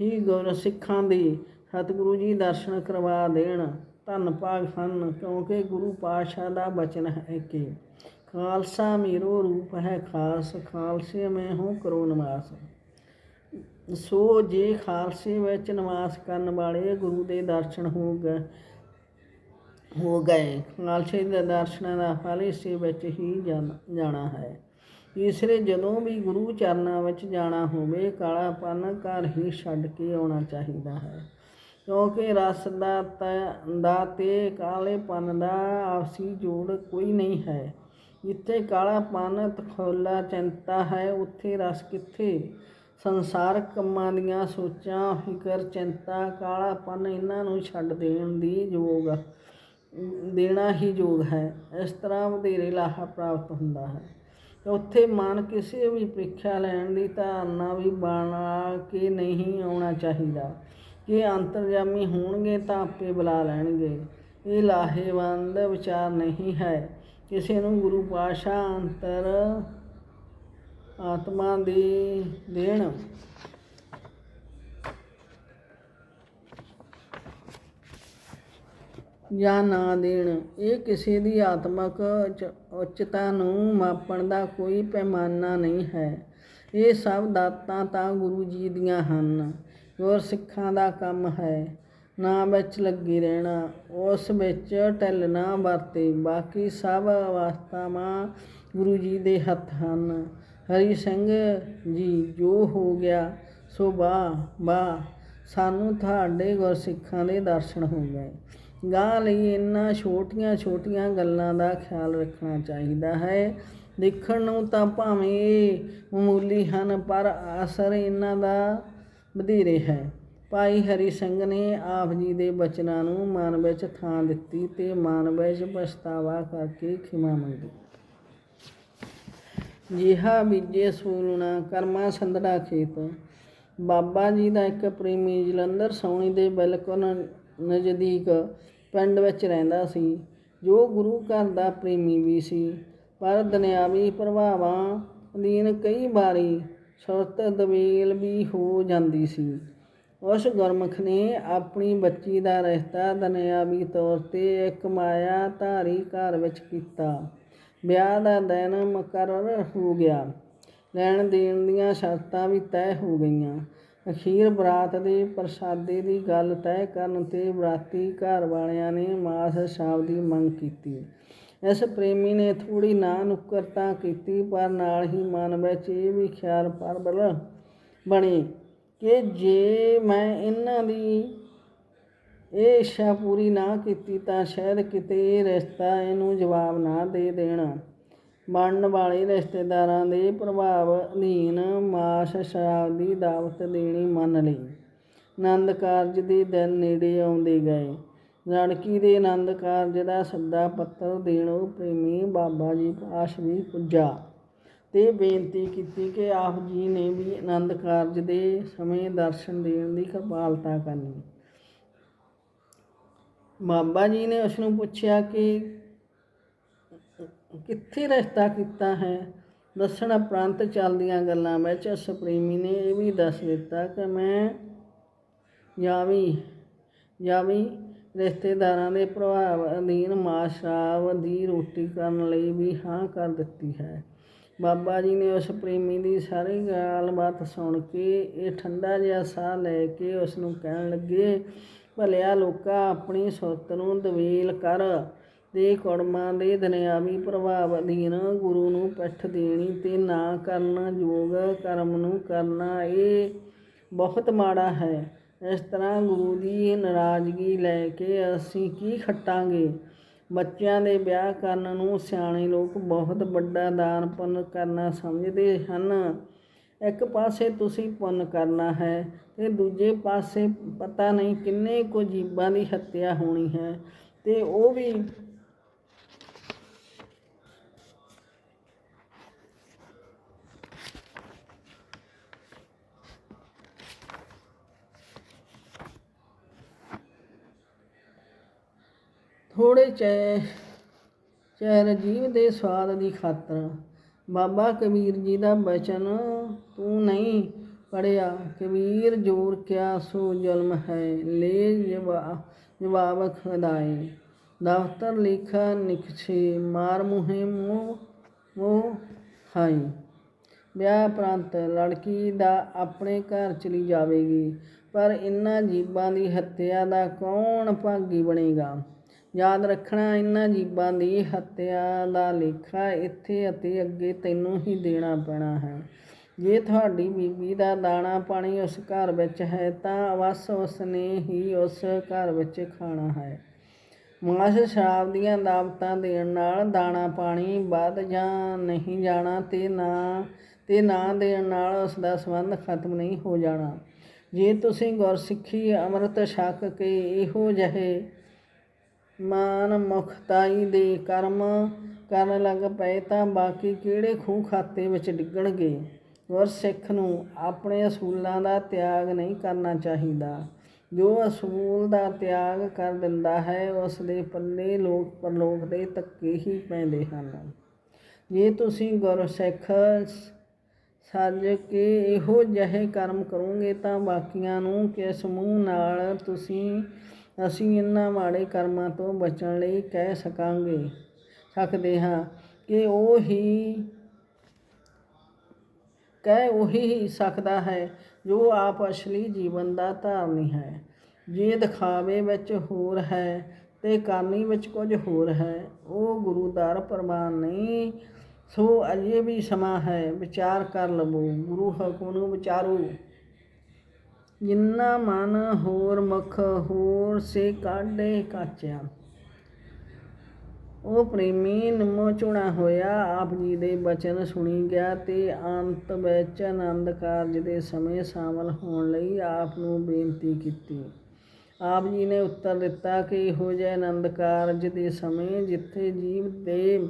Speaker 1: ਹੀ ਗੁਰ ਸਿੱਖਾਂ ਦੀ ਸਤਿਗੁਰੂ ਜੀ ਦਰਸ਼ਨ ਕਰਵਾ ਦੇਣ। ਧੰਨ ਭਾਗ ਹਨ, ਕਿਉਂਕਿ ਗੁਰੂ ਪਾਤਸ਼ਾਹ ਦਾ ਬਚਨ ਹੈ ਕਿ ਖਾਲਸਾ ਮੇਰੋ ਰੂਪ ਹੈ ਖਾਸ, ਖਾਲਸੇ ਮੈਂ ਹੂੰ ਕਰੋ ਨਿਵਾਸ। ਸੋ ਜੇ ਖਾਲਸੇ ਵਿੱਚ ਨਿਵਾਸ ਕਰਨ ਵਾਲੇ ਗੁਰੂ ਦੇ ਦਰਸ਼ਨ ਹੋ ਗਏ ਹੋ ਗਏ, ਖਾਲਸੇ ਦੇ ਦਰਸ਼ਨਾਂ ਦਾ ਫਲ ਇਸੇ ਵਿੱਚ ਹੀ ਜਾਣ- ਜਾਣਾ ਹੈ। ਤੀਸਰੇ ਜਦੋਂ ਵੀ ਗੁਰੂ ਚਰਨਾਂ ਵਿੱਚ ਜਾਣਾ ਹੋਵੇ ਕਾਲਾਪਨ ਘਰ ਹੀ ਛੱਡ ਕੇ ਆਉਣਾ ਚਾਹੀਦਾ ਹੈ। ਕਿਉਂਕਿ ਰਸ ਦਾ ਤ- ਦਾ ਅਤੇ ਕਾਲੇਪਨ ਦਾ ਆਪਸੀ ਜੋੜ ਕੋਈ ਨਹੀਂ ਹੈ। ਜਿੱਥੇ ਕਾਲਾਪਨ ਤਖੋਲਾ ਚਿੰਤਾ ਹੈ, ਉੱਥੇ ਰਸ ਕਿੱਥੇ? ਸੰਸਾਰਕ ਕੰਮਾਂ ਦੀਆਂ ਸੋਚਾਂ, ਫਿਕਰ, ਚਿੰਤਾ, ਕਾਲਾਪਨ ਇਹਨਾਂ ਨੂੰ ਛੱਡ ਦੇਣ ਦੀ ਯੋਗ, ਦੇਣਾ ਹੀ ਯੋਗ ਹੈ। ਇਸ ਤਰ੍ਹਾਂ ਵਧੇਰੇ ਲਾਹਾ ਪ੍ਰਾਪਤ ਹੁੰਦਾ ਹੈ। ਉੱਥੇ ਮਨ ਕਿਸੇ ਵੀ ਪ੍ਰੀਖਿਆ ਲੈਣ ਦੀ ਧਾਰਨਾ ਵੀ ਬਣਾ ਕੇ ਨਹੀਂ ਆਉਣਾ ਚਾਹੀਦਾ। ਕਿ ਅੰਤਰਜਾਮੀ ਹੋਣਗੇ ਤਾਂ ਆਪੇ ਬੁਲਾ ਲੈਣਗੇ। ਇਹ ਲਾਹੇਵੰਦ ਵਿਚਾਰ ਨਹੀਂ ਹੈ। ਕਿਸੇ ਨੂੰ ਗੁਰੂ ਪਾਤਸ਼ਾਹ ਅੰਤਰ ਆਤਮਾ ਦੀ ਦੇਣ। ਜਾਂ ਨਾ ਦੇਣ। ਇਹ ਕਿਸੇ ਦੀ ਆਤਮਕ ਉੱਚ- ਉੱਚਤਾ ਨੂੰ ਮਾਪਣ ਦਾ ਕੋਈ ਪੈਮਾਨਾ ਨਹੀਂ ਹੈ। ਇਹ ਸਭ ਦਾਤਾਂ ਤਾਂ ਗੁਰੂ ਜੀ ਦੀਆਂ ਹਨ। ਗੁਰ ਸਿੱਖਾਂ ਦਾ ਕੰਮ ਹੈ। ਨਾ ਵਿੱਚ ਲੱਗੀ ਰਹਿਣਾ, ਉਸ ਵਿੱਚ ਢਲਣਾ ਵਰਤੇ। ਬਾਕੀ ਸਭ ਅਵਸਥਾਵਾਂ ਗੁਰੂ ਜੀ ਦੇ ਹੱਥ ਹਨ। ਹਰੀ ਸਿੰਘ ਜੀ, ਜੋ ਹੋ ਗਿਆ, ਸੋ ਬਾ ਵਾਹ। ਸਾਨੂੰ ਤੁਹਾਡੇ ਗੁਰਸਿੱਖਾਂ ਦੇ ਦਰਸ਼ਨ ਹੋ ਗਏ ਗਾਂ ਲਈ ਇਹਨਾਂ ਛੋਟੀਆਂ ਛੋਟੀਆਂ ਗੱਲਾਂ ਦਾ ਖਿਆਲ ਰੱਖਣਾ ਚਾਹੀਦਾ ਹੈ। ਦੇਖਣ ਨੂੰ ਤਾਂ ਭਾਵੇਂ ਮਾਮੂਲੀ ਹਨ, ਪਰ ਅਸਰ ਇਹਨਾਂ ਦਾ ਵਧੇਰੇ ਹੈ। ਭਾਈ ਹਰੀ ਸਿੰਘ ਨੇ ਆਪ ਜੀ ਦੇ ਬਚਨਾਂ ਨੂੰ ਮਨ ਵਿੱਚ ਥਾਂ ਦਿੱਤੀ ਤੇ ਮਨ ਵਿੱਚ ਪਛਤਾਵਾ ਕਰਕੇ ਖਿਮਾ ਮੰਗੀ। ਜਿਹਾ ਬੀਜੇ ਸੂਲਣਾ ਕਰਮਾ ਸੰਧੜਾ ਖੇਤ। ਬਾਬਾ ਜੀ ਦਾ ਇੱਕ ਪ੍ਰੇਮੀ ਜਲੰਧਰ ਸੌਣੀ ਦੇ ਬਿਲਕੁਲ ਨਜ਼ਦੀਕ ਪਿੰਡ ਵਿੱਚ ਰਹਿੰਦਾ ਸੀ। ਜੋ ਗੁਰੂ ਘਰ ਦਾ ਪ੍ਰੇਮੀ ਵੀ ਸੀ। ਪਰ ਦੁਨਿਆਵੀ ਪ੍ਰਭਾਵਾਂ ਅਧੀਨ ਕਈ ਵਾਰੀ ਸੁਰਤ ਦਵੇਲ ਵੀ ਹੋ ਜਾਂਦੀ ਸੀ। ਉਸ ਗੁਰਮੁਖ ਨੇ ਆਪਣੀ ਬੱਚੀ ਦਾ ਰਿਸ਼ਤਾ ਦੁਨਿਆਵੀ ਤੌਰ ਤੇ ਇੱਕ ਮਾਇਆ ਧਾਰੀ ਘਰ ਵਿੱਚ ਕੀਤਾ। ਵਿਆਹ ਦਾ ਦਿਨ ਮੁਕਰਰ ਹੋ ਗਿਆ। ਲੈਣ ਦੇਣ ਦੀਆਂ ਸ਼ਰਤਾਂ ਵੀ ਤੈਅ ਹੋ ਗਈਆਂ। ਅਖੀਰ ਬਰਾਤ ਦੇ ਪ੍ਰਸ਼ਾਦੇ ਦੀ ਗੱਲ ਤੈਅ ਕਰਨ ਤੇ ਬਰਾਤੀ ਘਰ ਵਾਲਿਆਂ ਨੇ ਮਾਸ ਸ਼ਾਬ ਦੀ ਮੰਗ ਕੀਤੀ। ਇਸ ਪ੍ਰੇਮੀ ਨੇ ਥੋੜੀ ਨਾ ਨੁਕਰਤਾ ਕੀਤੀ, ਪਰ ਨਾਲ ਹੀ ਮਨ ਵਿੱਚ ਇਹ ਵੀ ਖਿਆਲ ਪ੍ਰਬਲ ਬਣੇ ਕਿ ਜੇ ਮੈਂ ਇਹਨਾਂ ਦੀ ਇਹ ਇੱਛਾ ਪੂਰੀ ਨਾ ਕੀਤੀ ਤਾਂ ਸ਼ਾਇਦ ਕਿਤੇ ਇਹ ਰਿਸ਼ਤਾ ਇਹਨੂੰ ਜਵਾਬ ਨਾ ਦੇ ਦੇਣਾ। ਬਣਨ ਵਾਲੇ ਰਿਸ਼ਤੇਦਾਰਾਂ ਦੇ ਪ੍ਰਭਾਵ ਅਧੀਨ ਮਾਸ ਸ਼ਰਾਬ ਦੀ ਦਾਵਤ ਦੇਣੀ ਮੰਨ ਲਈ। ਆਨੰਦ ਕਾਰਜ ਦੇ ਦਿਨ ਨੇੜੇ ਆਉਂਦੇ ਗਏ। ਲੜਕੀ ਦੇ ਆਨੰਦ ਕਾਰਜ ਦਾ ਸੱਦਾ ਪੱਤਰ ਦੇਣ, ਪ੍ਰੇਮੀ ਬਾਬਾ ਜੀ ਪਾਸ ਵੀ ਪੁੱਜਾ। ਤੇ ਬੇਨਤੀ ਕੀਤੀ ਕਿ ਆਪ ਜੀ ਨੇ ਵੀ ਆਨੰਦ ਕਾਰਜ ਦੇ ਸਮੇਂ ਦਰਸ਼ਨ ਦੇਣ ਦੀ ਕਿਰਪਾਲਤਾ ਕਰਨੀ। ਬਾਬਾ ਜੀ ਨੇ ਉਸ ਨੂੰ ਪੁੱਛਿਆ ਕਿ ਕਿੱਥੇ ਰਸਤਾ ਕੀਤਾ ਹੈ? ਦੱਸਣ ਉਪਰੰਤ ਚੱਲਦੀਆਂ ਗੱਲਾਂ ਵਿੱਚ ਉਸ ਪ੍ਰੇਮੀ ਨੇ ਇਹ ਵੀ ਦੱਸ ਦਿੱਤਾ ਕਿ ਮੈਂ ਜਾਵੀ ਜਾਵੀ ਰਿਸ਼ਤੇਦਾਰਾਂ ਦੇ ਪ੍ਰਭਾਵ ਅਧੀਨ ਮਾਂ ਸ਼ਰਾਬ ਦੀ ਰੋਟੀ ਕਰਨ ਲਈ ਵੀ ਹਾਂ ਕਰ ਦਿੱਤੀ ਹੈ। ਬਾਬਾ ਜੀ ਨੇ ਉਸ ਪ੍ਰੇਮੀ ਦੀ ਸਾਰੀ ਗੱਲਬਾਤ ਸੁਣ ਕੇ ਇਹ ਠੰਡਾ ਜਿਹਾ ਸਾਹ ਲੈ ਕੇ ਉਸ ਨੂੰ ਕਹਿਣ ਲੱਗੇ, ਭਲਿਆ ਲੋਕਾ, ਆਪਣੀ ਸੁਰਤ ਨੂੰ ਦਵੇਲ ਕਰ। ਦੇ ਕੁੜਮਾਂ ਦੇ ਦੁਨਿਆਵੀ ਪ੍ਰਭਾਵ ਅਧੀਨ ਗੁਰੂ ਨੂੰ ਪਿੱਠ ਦੇਣੀ ਤੇ ਨਾ ਕਰਨ ਯੋਗ ਕਰਮ ਨੂੰ ਕਰਨਾ ਇਹ ਬਹੁਤ ਮਾੜਾ ਹੈ। ਇਸ ਤਰ੍ਹਾਂ ਗੁਰੂ ਦੀ ਨਾਰਾਜ਼ਗੀ ਲੈ ਕੇ ਅਸੀਂ ਕੀ ਖੱਟਾਂਗੇ? ਬੱਚਿਆਂ ਦੇ ਵਿਆਹ ਕਰਨ ਨੂੰ ਸਿਆਣੇ ਲੋਕ ਬਹੁਤ ਵੱਡਾ ਦਾਨ ਪੁੰਨ ਕਰਨਾ ਸਮਝਦੇ ਹਨ। ਇੱਕ ਪਾਸੇ ਤੁਸੀਂ ਪੁੰਨ ਕਰਨਾ ਹੈ ਤੇ ਦੂਜੇ ਪਾਸੇ ਪਤਾ ਨਹੀਂ ਕਿੰਨੇ ਕੁ ਜੀਵਾਂ ਦੀ ਹੱਤਿਆ ਹੋਣੀ ਹੈ ਤੇ ਉਹ ਵੀ ਥੋੜੇ ਚੈ ਚੈਰ ਜੀਵ ਦੇ ਸਵਾਦ ਦੀ ਖਾਤਰ। ਬਾਬਾ ਕਬੀਰ ਜੀ ਦਾ ਬਚਨ, ਤੂੰ ਨਹੀਂ ਪੜਿਆ ਕਬੀਰ ਜੋਰ ਕਿਆ ਸੋ ਜ਼ੁਲਮ ਹੈ, ਲੈ ਜਵਾ ਜਵਾਬ ਖੁਦਾਏ ਦਫ਼ਤਰ ਲਿਖਾ ਨਿਕਛੇ ਮਾਰ ਮੁਹੇ ਮੋ ਮੋ ਖਾਈ ਵਿਆਹ ਪ੍ਰਾਂਤ, ਲੜਕੀ ਦਾ ਆਪਣੇ ਘਰ ਚਲੀ ਜਾਵੇਗੀ, ਪਰ ਇਨ੍ਹਾਂ ਜੀਵਾਂ ਦੀ ਹੱਤਿਆ ਦਾ ਕੌਣ ਭਾਗੀ ਬਣੇਗਾ? ਯਾਦ ਰੱਖਣਾ ਇਹਨਾਂ ਜੀਵਾਂ ਦੀ ਹੱਤਿਆ ਦਾ ਲੇਖਾ ਇੱਥੇ ਅਤੇ ਅੱਗੇ ਤੈਨੂੰ ਹੀ ਦੇਣਾ ਪੈਣਾ ਹੈ। ਜੇ ਤੁਹਾਡੀ ਬੀਬੀ ਦਾ ਦਾਣਾ ਪਾਣੀ ਉਸ ਘਰ ਵਿੱਚ ਹੈ, ਤਾਂ ਅਵਸ ਉਸ ਨੇ ਹੀ ਉਸ ਘਰ ਵਿੱਚ ਖਾਣਾ ਹੈ। ਮਾਸ ਸ਼ਰਾਬ ਦੀਆਂ ਦਾਵਤਾਂ ਦੇਣ ਨਾਲ ਦਾਣਾ ਪਾਣੀ ਵੱਧ ਜਾਂ ਨਹੀਂ ਜਾਣਾ ਤੇ ਨਾ ਤੇ ਨਾ ਦੇਣ ਨਾਲ ਉਸ ਦਾ ਸੰਬੰਧ ਖਤਮ ਨਹੀਂ ਹੋ ਜਾਣਾ। ਜੇ ਤੁਸੀਂ ਗੁਰਸਿੱਖੀ ਅੰਮ੍ਰਿਤ ਛਕ ਕੇ ਇਹੋ ਜਿਹੇ ਮਾਨ ਮੁਖਤਾਈ ਦੇ ਕਰਮ ਕਰਨ ਲੱਗ ਪਏ ਤਾਂ ਬਾਕੀ ਕਿਹੜੇ ਖੂਹ ਖਾਤੇ ਵਿੱਚ ਡਿੱਗਣਗੇ? ਗੁਰਸਿੱਖ ਨੂੰ ਆਪਣੇ ਅਸੂਲਾਂ ਦਾ ਤਿਆਗ ਨਹੀਂ ਕਰਨਾ ਚਾਹੀਦਾ। ਜੋ ਅਸੂਲ ਦਾ ਤਿਆਗ ਕਰ ਦਿੰਦਾ ਹੈ ਉਸ ਦੇ ਪੱਲੇ ਲੋਕ ਪਰਲੋਕ ਦੇ ਧੱਕੇ ਹੀ ਪੈਂਦੇ ਹਨ। ਜੇ ਤੁਸੀਂ ਗੁਰਸਿੱਖ ਸੱਜ ਕੇ ਇਹੋ ਜਿਹੇ ਕਰਮ ਕਰੋਗੇ ਤਾਂ ਬਾਕੀਆਂ ਨੂੰ ਕਿਸ ਮੂੰਹ ਨਾਲ ਤੁਸੀਂ ਅਸੀਂ ਇਹਨਾਂ ਮਾੜੇ ਕਰਮਾਂ ਤੋਂ ਬਚਣ ਲਈ ਕਹਿ ਸਕਾਂਗੇ। ਸਕਦੇ ਹਾਂ ਕਿ ਉਹ ਹੀ ਕਹਿ ਉਹੀ ਹੀ ਸਕਦਾ ਹੈ ਜੋ ਆਪ ਅਸਲੀ ਜੀਵਨ ਦਾ ਧਾਰਨੀ ਹੈ। ਜੇ ਦਿਖਾਵੇ ਵਿੱਚ ਹੋਰ ਹੈ ਤੇ ਕਰਨੀ ਵਿੱਚ ਕੁਝ ਹੋਰ ਹੈ, ਉਹ ਗੁਰੂ ਦਰ ਪ੍ਰਮਾਨ ਨਹੀਂ, ਸੋ ਅਜੇ ਵੀ ਸਮਾਂ ਹੈ, ਵਿਚਾਰ ਕਰ ਲਵੋ, ਗੁਰੂ ਹੁਕਮ ਨੂੰ ਵਿਚਾਰੋ। ਜਿੰਨਾ ਮਨ ਹੋਰ ਮੁਖ ਹੋਰ ਸੇ ਕਾਢੇ ਕਾਚਿਆ। ਉਹ ਪ੍ਰੇਮੀ ਨਿੰਮੋ ਚੁਣਾ ਹੋਇਆ, ਆਪ ਜੀ ਦੇ ਬਚਨ ਸੁਣੀ ਗਿਆ ਤੇ ਅੰਤ ਵਿੱਚ ਆਨੰਦ ਕਾਰਜ ਦੇ ਸਮੇਂ ਸ਼ਾਮਲ ਹੋਣ ਲਈ ਆਪ ਨੂੰ ਬੇਨਤੀ ਕੀਤੀ। ਆਪ ਜੀ ਨੇ ਉੱਤਰ ਦਿੱਤਾ ਕਿ ਇਹੋ ਜਿਹੇ ਆਨੰਦ ਕਾਰਜ ਦੇ ਸਮੇਂ ਜਿੱਥੇ ਜੀਵ ਦੇ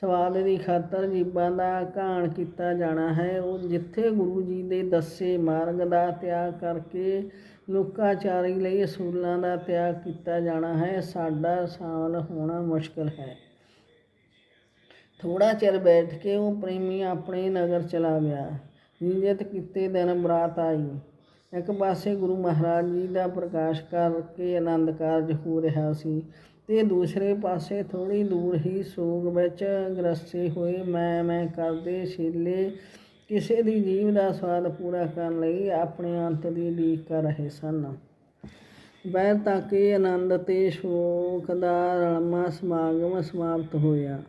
Speaker 1: ਸਵਾਦ ਦੀ ਖਾਤਰ ਜੀਵਾਂ ਦਾ ਘਾਣ ਕੀਤਾ ਜਾਣਾ ਹੈ। ਉਹ ਜਿੱਥੇ ਗੁਰੂ ਜੀ ਦੇ ਦੱਸੇ ਮਾਰਗ ਦਾ ਤਿਆਗ ਕਰਕੇ ਲੋਕਾਚਾਰੀ ਲਈ ਅਸੂਲਾਂ ਦਾ ਤਿਆਗ ਕੀਤਾ ਜਾਣਾ ਹੈ, ਸਾਡਾ ਸਾਲ ਹੋਣਾ ਮੁਸ਼ਕਲ ਹੈ। ਥੋੜਾ ਚਿਰ ਬੈਠ ਕੇ ਉਹ ਪ੍ਰੇਮੀ ਆਪਣੇ ਨਗਰ ਚਲਾ ਗਿਆ। ਨਿਯਤ ਕੀਤੇ ਦਿਨ ਬਰਾਤ ਆਈ। ਇੱਕ ਪਾਸੇ ਗੁਰੂ ਮਹਾਰਾਜ ਜੀ ਦਾ ਪ੍ਰਕਾਸ਼ ਕਰਕੇ ਆਨੰਦ ਕਾਰਜ ਹੋ ਰਿਹਾ ਸੀ। ਤੇ ਦੂਸਰੇ ਪਾਸੇ ਥੋੜ੍ਹੀ ਦੂਰ ਹੀ ਸੋਗ ਵਿੱਚ ਗ੍ਰਸੇ ਹੋਏ ਮੈਂ ਮੈਂ ਕਰਦੇ ਛੇਲੇ ਕਿਸੇ ਦੀ ਜੀਵ ਦਾ ਸਵਾਦ ਪੂਰਾ ਕਰਨ ਲਈ ਆਪਣੇ ਅੰਤ ਦੀ ਉਡੀਕ ਕਰ ਰਹੇ ਸਨ। ਬਹਿਰ ਤੱਕ ਇਹ ਆਨੰਦ ਤੇ ਸ਼ੋਕ ਦਾ ਰਲਮਾ ਸਮਾਗਮ ਸਮਾਪਤ ਹੋਇਆ।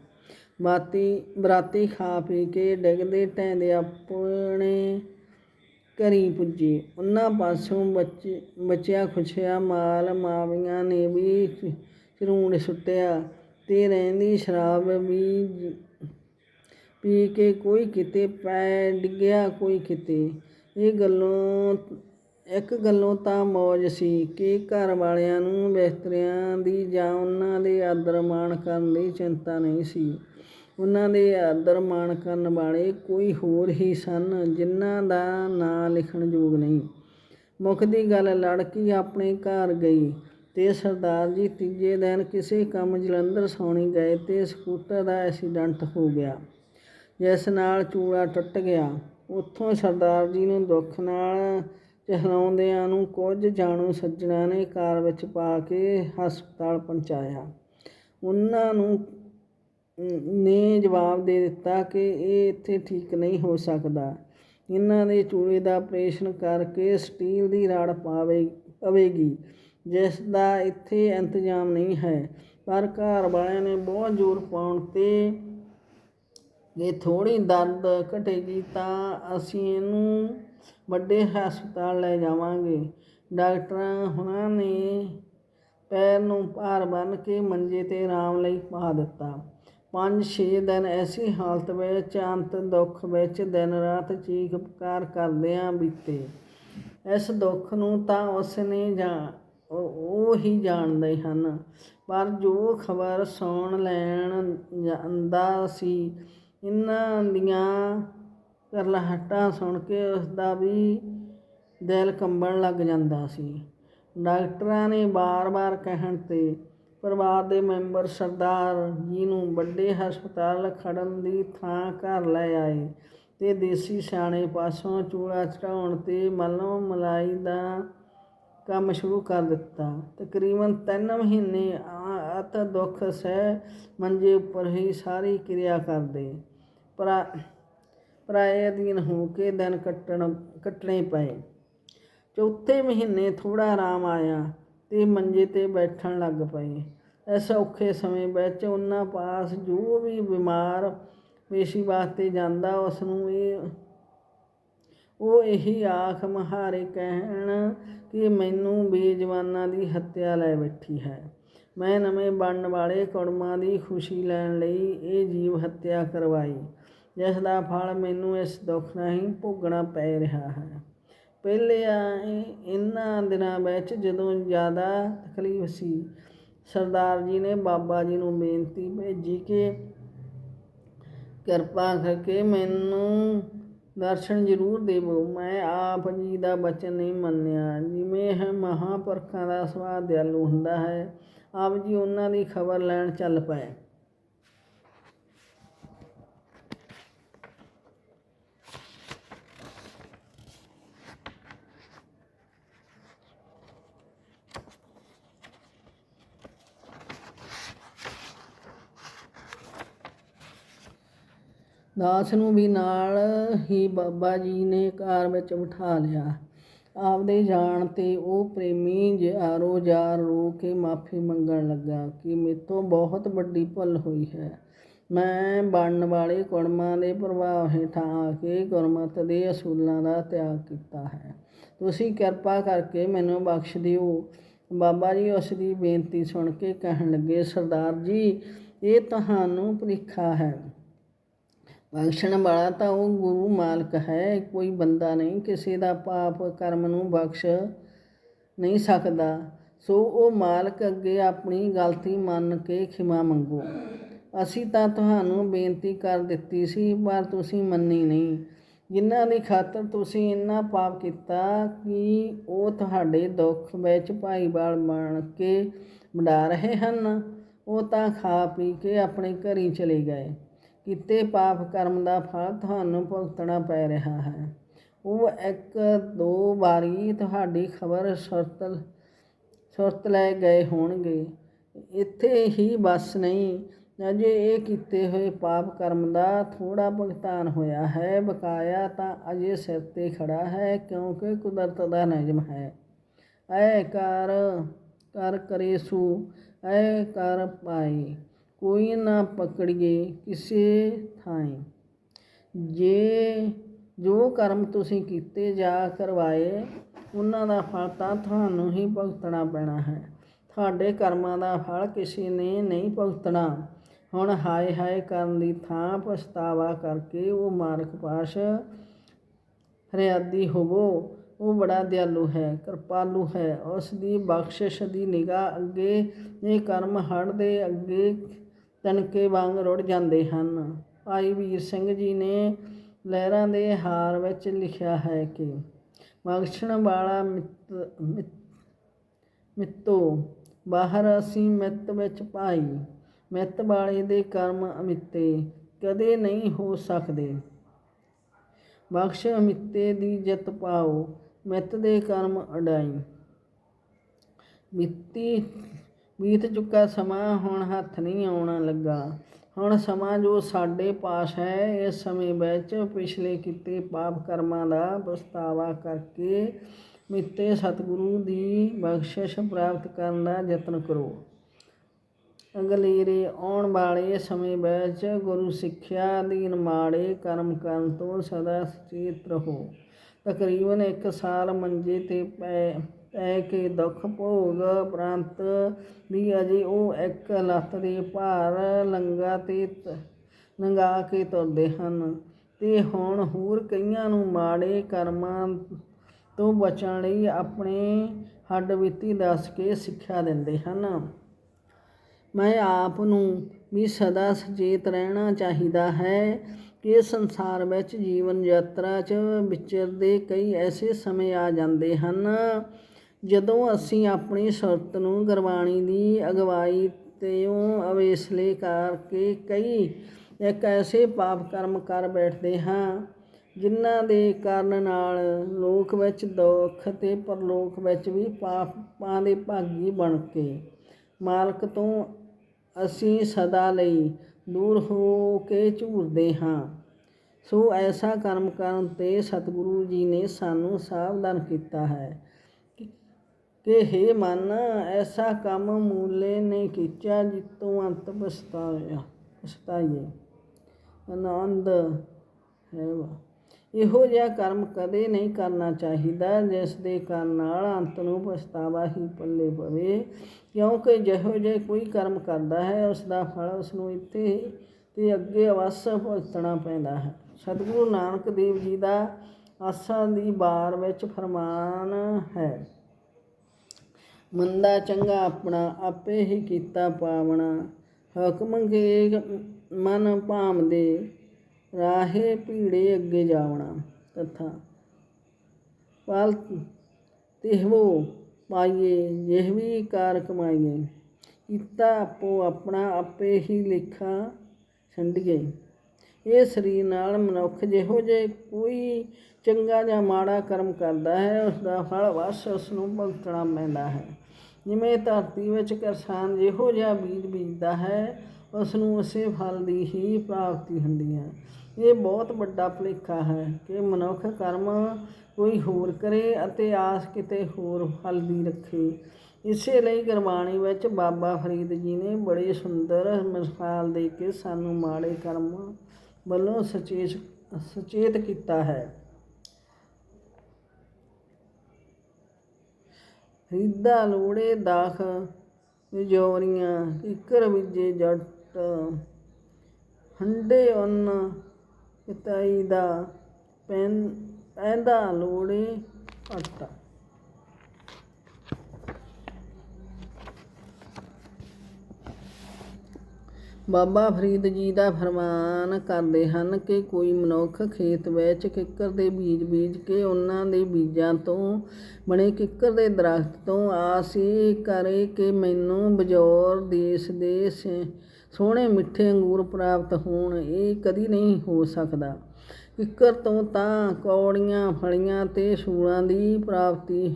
Speaker 1: ਬਾਤੀ, ਬਰਾਤੀ ਖਾ ਪੀ ਕੇ ਡਿੱਗਦੇ ਟੈਂਦੇ ਆਪਣੇ ਘਰੀ ਪੁੱਜੇ। ਉਹਨਾਂ ਪਾਸੋਂ ਬੱਚੇ, ਬਚਿਆ ਖੁਸ਼ਿਆ ਮਾਲ ਮਾਵੀਆਂ ਨੇ ਵੀ ਚਰੂਣ ਸੁੱਟਿਆ ਤੇ ਰਹਿੰਦੀ ਸ਼ਰਾਬ ਵੀ ਪੀ ਕੇ ਕੋਈ ਕਿਤੇ ਪੈ ਡਿੱਗਿਆ ਕੋਈ ਕਿਤੇ। ਇਹ ਗੱਲੋਂ, ਇੱਕ ਗੱਲੋਂ ਤਾਂ ਮੌਜ ਸੀ ਕਿ ਘਰ ਵਾਲਿਆਂ ਨੂੰ ਬਿਸਤਰਿਆਂ ਦੀ ਜਾਂ ਉਹਨਾਂ ਦੇ ਆਦਰ ਮਾਣ ਕਰਨ ਦੀ ਚਿੰਤਾ ਨਹੀਂ ਸੀ। ਉਹਨਾਂ ਦੇ ਆਦਰ ਮਾਣ ਕਰਨ ਵਾਲੇ ਕੋਈ ਹੋਰ ਹੀ ਸਨ ਜਿਨ੍ਹਾਂ ਦਾ ਨਾਂ ਲਿਖਣ ਯੋਗ ਨਹੀਂ। ਮੁੱਖ ਦੀ ਗੱਲ, ਲੜਕੀ ਆਪਣੇ ਘਰ ਗਈ। ਤੇ ਸਰਦਾਰ ਜੀ ਤੀਜੇ ਦਿਨ ਕਿਸੇ ਕੰਮ ਜਲੰਧਰ ਸੌਣੀ ਗਏ ਤੇ ਸਕੂਟਰ ਦਾ ਐਕਸੀਡੈਂਟ ਹੋ ਗਿਆ, ਜਿਸ ਨਾਲ ਚੂੜਾ ਟੁੱਟ ਗਿਆ। ਉੱਥੋਂ ਸਰਦਾਰ ਜੀ ਨੂੰ ਦੁੱਖ ਨਾਲ ਚਹਲਾਉਂਦਿਆਂ ਨੂੰ ਕੁਝ ਜਾਣੂ ਸੱਜਣਾ ਨੇ ਕਾਰ ਵਿੱਚ ਪਾ ਕੇ ਹਸਪਤਾਲ ਪਹੁੰਚਾਇਆ। ਉਹਨਾਂ ਨੂੰ, ਨੇ ਜਵਾਬ ਦੇ ਦਿੱਤਾ ਕਿ ਇਹ ਇੱਥੇ ਠੀਕ ਨਹੀਂ ਹੋ ਸਕਦਾ। ਇਹਨਾਂ ਦੇ ਚੂੜੇ ਦਾ ਆਪਰੇਸ਼ਨ ਕਰਕੇ ਸਟੀਲ ਦੀ ਰਾੜ ਪਾਵੇ, ਪਵੇਗੀ। ਜਿਸ ਦਾ ਇੱਥੇ ਇੰਤਜ਼ਾਮ ਨਹੀਂ ਹੈ। ਪਰ ਘਰ ਵਾਲਿਆਂ ਨੇ ਬਹੁਤ ਜ਼ੋਰ ਪਾਉਣ ਤੇ ਜੇ ਥੋੜ੍ਹੀ ਦਰਦ ਘਟੇਗੀ ਤਾਂ ਅਸੀਂ ਇਹਨੂੰ ਵੱਡੇ ਹਸਪਤਾਲ ਲੈ ਜਾਵਾਂਗੇ। ਡਾਕਟਰਾਂ ਹੁਣਾਂ ਨੇ ਪੈਰ ਨੂੰ ਭਾਰ ਬੰਨ੍ਹ ਕੇ ਮੰਜੇ ਤੇ ਆਰਾਮ ਲਈ ਪਾ ਦਿੱਤਾ। ਪੰਜ ਛੇ ਦਿਨ ਐਸੀ ਹਾਲਤ ਵਿੱਚ, ਅੰਤ ਦੁੱਖ ਵਿੱਚ ਦਿਨ ਰਾਤ ਚੀਖ ਪੁਕਾਰ ਕਰਦਿਆਂ ਬੀਤੇ। ਇਸ ਦੁੱਖ ਨੂੰ ਤਾਂ ਉਸ ਨੇ ਜਾਂ ਉਹ ਉਹ ਹੀ ਜਾਣਦੇ ਹਨ। ਪਰ ਜੋ ਖਬਰ ਸੁਣ ਲੈਣ ਜਾਂਦਾ ਸੀ, ਇਹਨਾਂ ਦੀਆਂ ਕਰਲਾਹਟਾਂ ਸੁਣ ਕੇ ਉਸ ਦਾ ਵੀ ਦਿਲ ਕੰਬਣ ਲੱਗ ਜਾਂਦਾ ਸੀ। ਡਾਕਟਰਾਂ ਨੇ ਬਾਰ-ਬਾਰ ਕਹਿਣ ਤੇ ਪਰਿਵਾਰ ਦੇ ਮੈਂਬਰ ਸਰਦਾਰ ਜੀ ਨੂੰ ਵੱਡੇ ਹਸਪਤਾਲ ਖੜਨ ਦੀ ਥਾਂ ਘਰ ਲੈ ਆਏ ਤੇ ਦੇਸੀ ਸਿਆਣੇ ਪਾਸੋਂ ਚੂੜਾ ਚੜਾਉਣ ਤੇ ਮਲਮ ਮਲਾਈ ਦਾ ਕੰਮ ਸ਼ੁਰੂ ਕਰ ਦਿੱਤਾ। ਤਕਰੀਬਨ 3 ਮਹੀਨੇ ਅਤ ਦੁੱਖ, ਸਹਿ ਮੰਜੇ ਉੱਪਰ ਹੀ ਸਾਰੀ ਕਿਰਿਆ ਕਰਦੇ। ਪਰਾ, ਪਰਾਏ ਅਧੀਨ ਹੋ ਕੇ ਦਿਨ ਕੱਟਣ, ਕੱਟਣੇ ਪਏ। ਚੌਥੇ ਮਹੀਨੇ ਥੋੜਾ ਆਰਾਮ ਆਇਆ ਤੇ ਮੰਜੇ ਤੇ ਬੈਠਣ ਲੱਗ ਪਏ। ਇਸ ਔਖੇ ਸਮੇਂ ਵਿੱਚ ਉਹਨਾਂ ਪਾਸ ਜੋ ਵੀ ਬਿਮਾਰ ਪੇਸ਼ੀ ਵਾਸਤੇ ਜਾਂਦਾ ਉਸ ਨੂੰ ਇਹ ਉਹ ਇਹੀ ਆਖ ਮਹਾਰੇ ਕਹਿਣ ਕਿ ਮੈਨੂੰ ਬੇਜਵਾਨਾਂ ਦੀ ਹੱਤਿਆ ਲੈ ਬੈਠੀ ਹੈ। ਮੈਂ ਨਵੇਂ ਬਣਨ ਵਾਲੇ ਕੁੜਮਾਂ ਦੀ ਖੁਸ਼ੀ ਲੈਣ ਲਈ ਇਹ ਜੀਵ ਹੱਤਿਆ ਕਰਵਾਈ। ਜਿਸ ਦਾ ਫਲ ਮੈਨੂੰ ਇਸ ਦੁੱਖ ਨਹੀਂ ਭੋਗਣਾ ਪੈ ਰਿਹਾ ਹੈ। ਪਹਿਲੇ ਇਹਨਾਂ ਦਿਨਾਂ ਵਿੱਚ ਜਦੋਂ ਜ਼ਿਆਦਾ ਤਕਲੀਫ ਸੀ, ਸਰਦਾਰ ਜੀ ਨੇ ਬਾਬਾ ਜੀ ਨੂੰ ਬੇਨਤੀ ਭੇਜੀ ਕਿ ਕਿਰਪਾ ਕਰਕੇ ਮੈਨੂੰ ਦਰਸ਼ਨ ਜ਼ਰੂਰ ਦੇਵੋ। ਮੈਂ ਆਪ ਜੀ ਦਾ ਬਚਨ ਨਹੀਂ ਮੰਨਿਆ। ਜਿਵੇਂ ਹੈ ਮਹਾਂਪੁਰਖਾਂ ਦਾ ਸੁਭਾਅ ਦਿਆਲੂ ਹੁੰਦਾ ਹੈ, ਆਪ ਜੀ ਉਹਨਾਂ ਦੀ ਖਬਰ ਲੈਣ ਚੱਲ ਪਏ। ਦਾਸ ਨੂੰ ਵੀ ਨਾਲ ਹੀ ਬਾਬਾ ਜੀ ਨੇ ਕਾਰ ਵਿੱਚ ਬਿਠਾ ਲਿਆ। ਆਪਦੇ ਜਾਣ ਤੇ ਉਹ ਪ੍ਰੇਮੀ ਜਾਰੋ ਜਾਰ ਰੋ ਕੇ ਮਾਫੀ ਮੰਗਣ ਲੱਗਾ ਕਿ ਮੇਤੋਂ ਬਹੁਤ ਵੱਡੀ ਭੁੱਲ ਹੋਈ ਹੈ। ਮੈਂ ਬਣਨ ਵਾਲੇ ਕੁੜਮਾਂ ਦੇ ਪ੍ਰਭਾਵ ਹੇਠਾਂ ਆ ਕੇ ਗੁਰਮਤ ਦੇ ਅਸੂਲਾਂ ਦਾ ਤਿਆਗ ਕੀਤਾ ਹੈ। ਤੁਸੀਂ ਕਿਰਪਾ ਕਰਕੇ ਮੈਨੂੰ ਬਖਸ਼ ਦਿਓ। ਬਾਬਾ ਜੀ ਉਸ ਦੀ ਬੇਨਤੀ ਸੁਣ ਕੇ ਕਹਿਣ ਲੱਗੇ, ਸਰਦਾਰ ਜੀ, ਇਹ ਤੁਹਾਨੂੰ ਪ੍ਰੀਖਾ ਹੈ। ਬਖਸ਼ਣ ਵਾਲਾ ਤਾਂ ਉਹ ਗੁਰੂ ਮਾਲਕ ਹੈ, ਕੋਈ ਬੰਦਾ ਨਹੀਂ, ਕਿਸੇ ਦਾ ਪਾਪ ਕਰਮ ਨੂੰ ਬਖਸ਼ ਨਹੀਂ ਸਕਦਾ। ਸੋ ਉਹ ਮਾਲਕ ਅੱਗੇ ਆਪਣੀ ਗਲਤੀ ਮੰਨ ਕੇ ਖਿਮਾ ਮੰਗੋ। ਅਸੀਂ ਤਾਂ ਤੁਹਾਨੂੰ ਬੇਨਤੀ ਕਰ ਦਿੱਤੀ ਸੀ, ਪਰ ਤੁਸੀਂ ਮੰਨੀ ਨਹੀਂ। ਜਿਨ੍ਹਾਂ ਦੀ ਖਾਤਰ ਤੁਸੀਂ ਇੰਨਾ ਪਾਪ ਕੀਤਾ ਕਿ ਉਹ ਤੁਹਾਡੇ ਦੁੱਖ ਵਿੱਚ ਭਾਈਵਾਲ ਬਣ ਕੇ ਵੰਡਾ ਰਹੇ ਹਨ। ਉਹ ਤਾਂ ਖਾ ਪੀ ਕੇ ਆਪਣੇ ਘਰੀ ਚਲੇ ਗਏ। ਕੀਤੇ ਪਾਪ ਕਰਮ ਦਾ ਫਲ ਤੁਹਾਨੂੰ ਭੁਗਤਣਾ ਪੈ ਰਿਹਾ ਹੈ। ਉਹ ਇੱਕ ਦੋ ਵਾਰੀ ਤੁਹਾਡੀ ਖਬਰ ਸੁਰਤ ਸੁਰਤ ਲੈ ਗਏ ਹੋਣਗੇ। ਇੱਥੇ ਹੀ ਬਸ ਨਹੀਂ, ਅਜੇ ਇਹ ਕੀਤੇ ਹੋਏ ਪਾਪ ਕਰਮ ਦਾ ਥੋੜਾ ਭੁਗਤਾਨ ਹੋਇਆ ਹੈ। ਬਕਾਇਆ ਤਾਂ ਅਜੇ ਸਿਰ ਤੇ ਖੜਾ ਹੈ, ਕਿਉਂਕਿ ਕੁਦਰਤ ਦਾ ਨਿਯਮ ਹੈ। ਐ ਕਰ ਕਰ ਕਰੇ ਐ ਕਰ ਪਾਈ। ਕੋਈ ਨਾ ਪਕੜੀਏ ਕਿਸੇ ਥਾਈ। ਜੇ ਜੋ ਕਰਮ ਤੁਸੀਂ ਕੀਤੇ ਜਾਂ ਕਰਵਾਏ, ਉਹਨਾਂ ਦਾ ਫਲ ਤਾਂ ਤੁਹਾਨੂੰ ਹੀ ਭੁਗਤਣਾ ਪੈਣਾ ਹੈ। ਤੁਹਾਡੇ ਕਰਮਾਂ ਦਾ ਫਲ ਕਿਸੇ ਨੇ ਨਹੀਂ ਭੁਗਤਣਾ। ਹੁਣ ਹਾਏ ਹਾਏ ਕਰਨ ਦੀ ਥਾਂ ਪਛਤਾਵਾ ਕਰਕੇ ਉਹ ਮਾਰਗ ਪਾਸ਼ ਫਰਿਆਦੀ ਹੋਵੋ। ਉਹ ਬੜਾ ਦਿਆਲੂ ਹੈ, ਕਿਰਪਾਲੂ ਹੈ। ਉਸ ਦੀ ਬਖਸ਼ਿਸ਼ ਦੀ ਨਿਗਾਹ ਅੱਗੇ, ਇਹ ਕਰਮ ਹੜ੍ਹ ਦੇ ਅੱਗੇ ਤਣਕੇ ਵਾਂਗ ਰੁੜ ਜਾਂਦੇ ਹਨ। ਭਾਈ ਵੀਰ ਸਿੰਘ ਜੀ ਨੇ ਲਹਿਰਾਂ ਦੇ ਹਾਰ ਵਿੱਚ ਲਿਖਿਆ ਹੈ ਕਿ ਬਖਸ਼ਣ ਵਾਲਾ ਮਿੱਤ, ਮਿੱਤ- ਮਿੱਤੋ, ਬਾਹਰ ਅਸੀਂ ਮਿੱਤ ਵਿੱਚ ਭਾਈ, ਮਿੱਤ ਵਾਲੇ ਦੇ ਕਰਮ ਅਮਿੱਤੇ ਕਦੇ ਨਹੀਂ ਹੋ ਸਕਦੇ। ਬਖਸ਼ ਮਿੱਤੇ ਦੀ ਜਿੱਤ ਪਾਓ, ਮਿੱਤ ਦੇ ਕਰਮ ਅਡਾਈ। ਮਿੱਤੀ ਬੀਤ ਚੁੱਕਾ ਸਮਾਂ ਹੁਣ ਹੱਥ ਨਹੀਂ ਆਉਣਾ ਲੱਗਾ। ਹੁਣ ਸਮਾਂ ਜੋ ਸਾਡੇ ਪਾਸ ਹੈ, ਇਸ ਸਮੇਂ ਵਿੱਚ ਪਿਛਲੇ ਕੀਤੇ ਪਾਪ ਕਰਮਾਂ ਦਾ ਪਛਤਾਵਾ ਕਰਕੇ ਮਿੱਤੇ ਸਤਿਗੁਰੂ ਦੀ ਬਖਸ਼ਿਸ਼ ਪ੍ਰਾਪਤ ਕਰਨ ਦਾ ਯਤਨ ਕਰੋ। ਅਗਲੇਰੇ ਆਉਣ ਵਾਲੇ ਸਮੇਂ ਵਿੱਚ ਗੁਰੂ ਸਿੱਖਿਆ ਅਧੀਨ ਮਾੜੇ ਕਰਮ ਕਰਨ ਤੋਂ ਸਦਾ ਸੁਚੇਤ ਰਹੋ। ਤਕਰੀਬਨ ਇੱਕ ਸਾਲ ਮੰਜੇ ਤੇ ਪਏ ਪੈ ਕੇ ਦੁੱਖ ਭੋਗ ਉਪਰੰਤ ਵੀ ਅਜੇ ਉਹ ਇੱਕ ਲੱਤ ਦੇ ਭਾਰ ਲੰਗਾ ਤੇ ਲੰਗਾ ਕੇ ਤੁਰਦੇ ਹਨ। ਤੇ ਹੁਣ ਹੋਰ ਕਈਆਂ ਨੂੰ ਮਾੜੇ ਕਰਮਾਂ ਤੋਂ ਬਚਣ ਲਈ ਆਪਣੇ ਹੱਡ ਬੀਤੀ ਦੱਸ ਕੇ ਸਿੱਖਿਆ ਦਿੰਦੇ ਹਨ। ਮੈਂ ਆਪ ਨੂੰ ਵੀ ਸਦਾ ਸੁਚੇਤ ਰਹਿਣਾ ਚਾਹੀਦਾ ਹੈ ਕਿ ਸੰਸਾਰ ਵਿੱਚ ਜੀਵਨ ਯਾਤਰਾ 'ਚ ਵਿਚਰਦੇ ਕਈ ਐਸੇ ਸਮੇਂ ਆ ਜਾਂਦੇ ਹਨ ਜਦੋਂ ਅਸੀਂ ਆਪਣੀ ਸੁਰਤ ਨੂੰ ਗੁਰਬਾਣੀ ਦੀ ਅਗਵਾਈ ਤੇੋਂ ਅਵੇਸਲੇ ਕਰਕੇ ਕਈ ਇੱਕ ਐਸੇ ਪਾਪ ਕਰਮ ਕਰ ਬੈਠਦੇ ਹਾਂ, ਜਿਨ੍ਹਾਂ ਦੇ ਕਾਰਨ ਨਾਲ ਲੋਕ ਵਿੱਚ ਦੁੱਖ ਅਤੇ ਪਰਲੋਕ ਵਿੱਚ ਵੀ ਪਾਪਾਂ ਦੇ ਭਾਗੀ ਬਣ ਕੇ ਮਾਲਕ ਤੋਂ ਅਸੀਂ ਸਦਾ ਲਈ ਦੂਰ ਹੋ ਕੇ ਝੂਰਦੇ ਹਾਂ। ਸੋ ਐਸਾ ਕਰਮ ਕਰਨ ਤੇ ਸਤਿਗੁਰੂ ਜੀ ਨੇ ਸਾਨੂੰ ਸਾਵਧਾਨ ਕੀਤਾ ਹੈ। ਕਿ ਹੇ ਮਨ, ਐਸਾ ਕੰਮ ਮੂਲੇ ਨੇ ਕੀਚਾ ਜਿਤੋਂ ਅੰਤ ਪਛਤਾਇਆ, ਪਛਤਾਈਏ। ਆਨੰਦ ਹੈ ਇਹੋ ਜਿਹਾ ਕਰਮ ਕਦੇ ਨਹੀਂ ਕਰਨਾ ਚਾਹੀਦਾ, ਜਿਸ ਦੇ ਕਾਰਨ ਨਾਲ ਅੰਤ ਨੂੰ ਪਛਤਾਵਾ ਹੀ ਪੱਲੇ ਪਵੇ। ਕਿਉਂਕਿ ਜਿਹੋ ਜੇ ਕੋਈ ਕਰਮ ਕਰਦਾ ਹੈ ਉਸ ਦਾ ਫਲ ਉਸ ਨੂੰ ਇੱਥੇ ਤੇ ਅੱਗੇ ਅਵਸ ਭੁਗਤਣਾ ਪੈਂਦਾ ਹੈ। ਸਤਿਗੁਰੂ ਨਾਨਕ ਦੇਵ ਜੀ ਦਾ ਆਸਾ ਦੀ ਬਾਰ ਵਿੱਚ ਫਰਮਾਨ ਹੈ। ਮੰਦਾ ਚੰਗਾ ਆਪਣਾ ਆਪੇ ਹੀ ਕੀਤਾ ਪਾਵਣਾ। ਹੁਕਮ ਕੇ ਮਨ ਭਾਮਦੇ ਰਾਹੇ ਭੀੜੇ ਅੱਗੇ ਜਾਵਣਾ। ਤਥਾ ਪਲ ਤਿਹਵੋ ਪਾਈਏ, ਜਿਹ ਵੀ ਕਾਰ ਕਮਾਈਏ, ਕੀਤਾ ਆਪੋ ਆਪਣਾ ਆਪੇ ਹੀ ਲੇਖਾ ਛੰਡੀਏ। ਇਹ ਸਰੀਰ ਨਾਲ ਮਨੁੱਖ ਜਿਹੋ ਜੇ ਕੋਈ ਚੰਗਾ ਜਾਂ ਮਾੜਾ ਕਰਮ ਕਰਦਾ ਹੈ ਉਸ ਦਾ ਫਲ ਵਸ ਉਸ ਨੂੰ ਭੁਗਤਣਾ ਪੈਂਦਾ ਹੈ। ਜਿਵੇਂ ਧਰਤੀ ਵਿੱਚ ਕਿਸਾਨ ਜਿਹੋ ਜਿਹਾ ਬੀਜ ਬੀਜਦਾ ਹੈ ਉਸ ਨੂੰ ਉਸੇ ਫਲ ਦੀ ਹੀ ਪ੍ਰਾਪਤੀ ਹੁੰਦੀ ਹੈ। ਇਹ ਬਹੁਤ ਵੱਡਾ ਭੁਲੇਖਾ ਹੈ ਕਿ ਮਨੁੱਖ ਕਰਮ ਕੋਈ ਹੋਰ ਕਰੇ ਅਤੇ ਆਸ ਕਿਤੇ ਹੋਰ ਫਲ ਦੀ ਰੱਖੇ। ਇਸੇ ਲਈ ਗੁਰਬਾਣੀ ਵਿੱਚ ਬਾਬਾ ਫਰੀਦ ਜੀ ਨੇ ਬੜੀ ਸੁੰਦਰ ਮਿਸਾਲ ਦੇ ਕੇ ਸਾਨੂੰ ਮਾੜੇ ਕਰਮ ਵੱਲੋਂ ਸੁਚੇਤ ਸੁਚੇਤ ਕੀਤਾ ਹੈ। ਹਿੱਦਾ ਲੋੜੇ ਦਾਖ ਵਿਜੋਰੀਆਂ ਕਿਕਰ ਵਿਜੇ ਜੱਟ। ਹੰਡੇ ਉਨ ਪਿਤਾਈ ਦਾ ਪੈਨ ਪੈਂਦਾ ਲੋੜੇ ਆਟਾ ਬਾਬਾ ਫਰੀਦ ਜੀ ਦਾ ਫਰਮਾਨ ਕਰਦੇ ਹਨ ਕਿ ਕੋਈ ਮਨੁੱਖ ਖੇਤ ਵਿੱਚ ਕਿੱਕਰ ਦੇ ਬੀਜ ਬੀਜ ਕੇ ਉਹਨਾਂ ਦੇ ਬੀਜਾਂ ਤੋਂ, ਬਣੇ ਕਿੱਕਰ ਦੇ ਦਰਖਤ ਤੋਂ ਆਸ ਇਹ ਕਰੇ ਕਿ ਮੈਨੂੰ ਬਜੌਰ ਦੇਸ਼ ਦੇ ਸ- ਸੋਹਣੇ ਮਿੱਠੇ ਅੰਗੂਰ ਪ੍ਰਾਪਤ ਹੋਣ। ਇਹ ਕਦੀ ਨਹੀਂ ਹੋ ਸਕਦਾ। ਕਿੱਕਰ ਤੋਂ ਤਾਂ ਕੌੜੀਆਂ, ਫਲੀਆਂ ਤੇ ਸੂਲਾਂ ਦੀ ਪ੍ਰਾਪਤੀ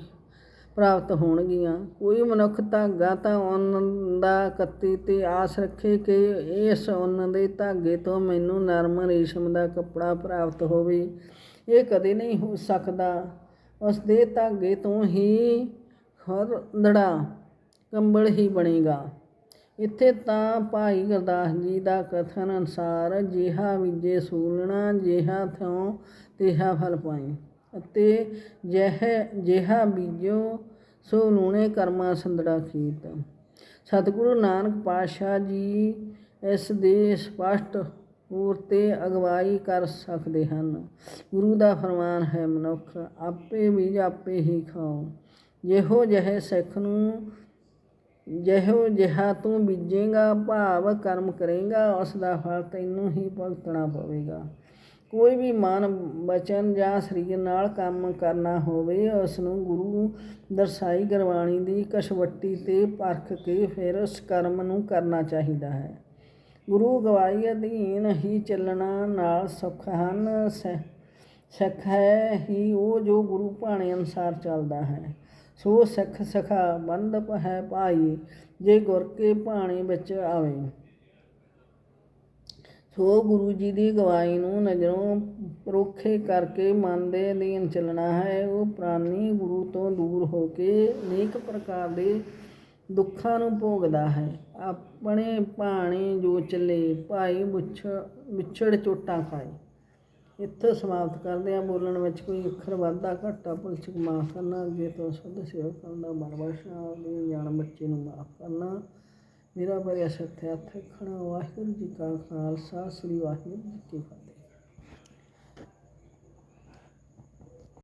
Speaker 1: ਪ੍ਰਾਪਤ ਹੋਣਗੀਆਂ। ਕੋਈ ਮਨੁੱਖ ਧਾਗਾ ਤਾਂ ਉੱਨ ਦਾ ਕੱਤੀ ਤੇ ਆਸ ਰੱਖੇ ਕਿ ਇਸ ਉੱਨ ਦੇ ਧਾਗੇ ਤੋਂ ਮੈਨੂੰ ਨਰਮ ਰੇਸ਼ਮ ਦਾ ਕੱਪੜਾ ਪ੍ਰਾਪਤ ਹੋਵੇ। ਇਹ ਕਦੇ ਨਹੀਂ ਹੋ ਸਕਦਾ। ਉਸ ਦੇ ਧਾਗੇ ਤੋਂ ਹੀ ਖਰਦੜਾ ਕੰਬਲ ਹੀ ਬਣੇਗਾ। ਇੱਥੇ ਤਾਂ ਭਾਈ ਗੁਰਦਾਸ ਜੀ ਦਾ ਕਥਨ ਅਨੁਸਾਰ ਜਿਹਾ ਵਿਜੇ ਸੂਲਣਾ, ਜਿਹਾ ਥਿਉ, ਤਿਹਾ ਫਲ ਪਾਈ। ਅਤੇ ਜਹ, ਜਿਹਾ ਬੀਜੋ, ਸੋ ਲੂਣੇ ਕਰਮਾ ਸੰਦੜਾ ਖੇਤ। ਸਤਿਗੁਰੂ ਨਾਨਕ ਪਾਤਸ਼ਾਹ ਜੀ ਇਸ ਦੇ ਸਪਸ਼ਟ ਤੌਰ ਤੇ ਅਗਵਾਈ ਕਰ ਸਕਦੇ ਹਨ। ਗੁਰੂ ਦਾ ਫਰਮਾਨ ਹੈ, ਮਨੁੱਖ ਆਪੇ ਬੀਜ ਆਪੇ ਹੀ ਖਾਓ। ਜਿਹੋ ਜਿਹੇ ਸਿੱਖ ਨੂੰ, ਜਿਹੋ ਜਿਹਾ ਤੂੰ ਬੀਜੇਗਾ, ਭਾਵ ਕਰਮ ਕਰੇਗਾ, ਉਸ ਦਾ ਫਲ ਤੈਨੂੰ ਹੀ ਭੁਗਤਣਾ ਪਵੇਗਾ। ਕੋਈ ਵੀ ਮਨ ਬਚਨ ਜਾਂ ਸਰੀਰ ਨਾਲ ਕੰਮ ਕਰਨਾ ਹੋਵੇ ਉਸ ਨੂੰ ਗੁਰੂ ਦਰਸਾਈ ਗੁਰਬਾਣੀ ਦੀ ਕਸ਼ਵੱਟੀ ਤੇ ਪਰਖ ਕੇ ਫਿਰ ਉਸ ਕਰਮ ਨੂੰ ਕਰਨਾ ਚਾਹੀਦਾ ਹੈ। ਗੁਰੂ ਗਵਾਈ ਅਧੀਨ ਹੀ ਚੱਲਣਾ ਨਾਲ ਸੁਖ ਹਨ ਸਿੱਖ ਹੈ ਹੀ ਉਹ ਜੋ ਗੁਰੂ ਭਾਣੇ ਅਨੁਸਾਰ ਚੱਲਦਾ ਹੈ। ਸੋ ਸਿੱਖ ਸਖਾ ਬੰਦਪ ਹੈ ਭਾਈ, ਜੇ ਗੁਰ ਕੇ ਭਾਣੇ ਵਿੱਚ ਆਵੇ। ਸੋ ਗੁਰੂ ਜੀ ਦੀ ਗਵਾਈ ਨੂੰ ਨਜ਼ਰੋਂ ਪਰੋਖੇ ਕਰਕੇ ਮਨ ਦੇ ਅਧੀਨ ਚੱਲਣਾ ਹੈ। ਉਹ ਪ੍ਰਾਨੀ ਗੁਰੂ ਤੋਂ ਦੂਰ ਹੋ ਕੇ ਅਨੇਕ ਪ੍ਰਕਾਰ ਦੇ ਦੁੱਖਾਂ ਨੂੰ ਭੋਗਦਾ ਹੈ। ਆਪਣੇ ਭਾਣੇ ਜੋ ਚੱਲੇ, ਭਾਈ ਮੁੱਛ ਵਿਛੜ ਚੋਟਾਂ ਖਾਏ ਇੱਥੇ ਸਮਾਪਤ ਕਰਦੇ ਆ ਬੋਲਣ ਵਿੱਚ ਕੋਈ ਅੱਖਰ ਵਾਧਾ ਘਾਟਾ ਭੁੱਲ ਚੁੱਕ ਮਾਫ ਕਰਨਾ। ਅੱਗੇ ਤੋਂ ਸੁਧ ਸੇਵਾ ਕਰਨ ਦਾ ਮਨ ਬਖਸ਼ਣਾ। ਜਾਣ ਬੱਚੇ ਨੂੰ ਮਾਫ ਕਰਨਾ। ਮੇਰਾ ਬਰਿਆ ਸੱਥ ਹੱਥ ਰੱਖਣਾ ਵਾਹਿਗੁਰੂ ਜੀ ਕਾ ਖਾਲਸਾ ਸ੍ਰੀ ਵਾਹਿਗੁਰੂ ਜੀ ਕੀ ਫਤਿਹ।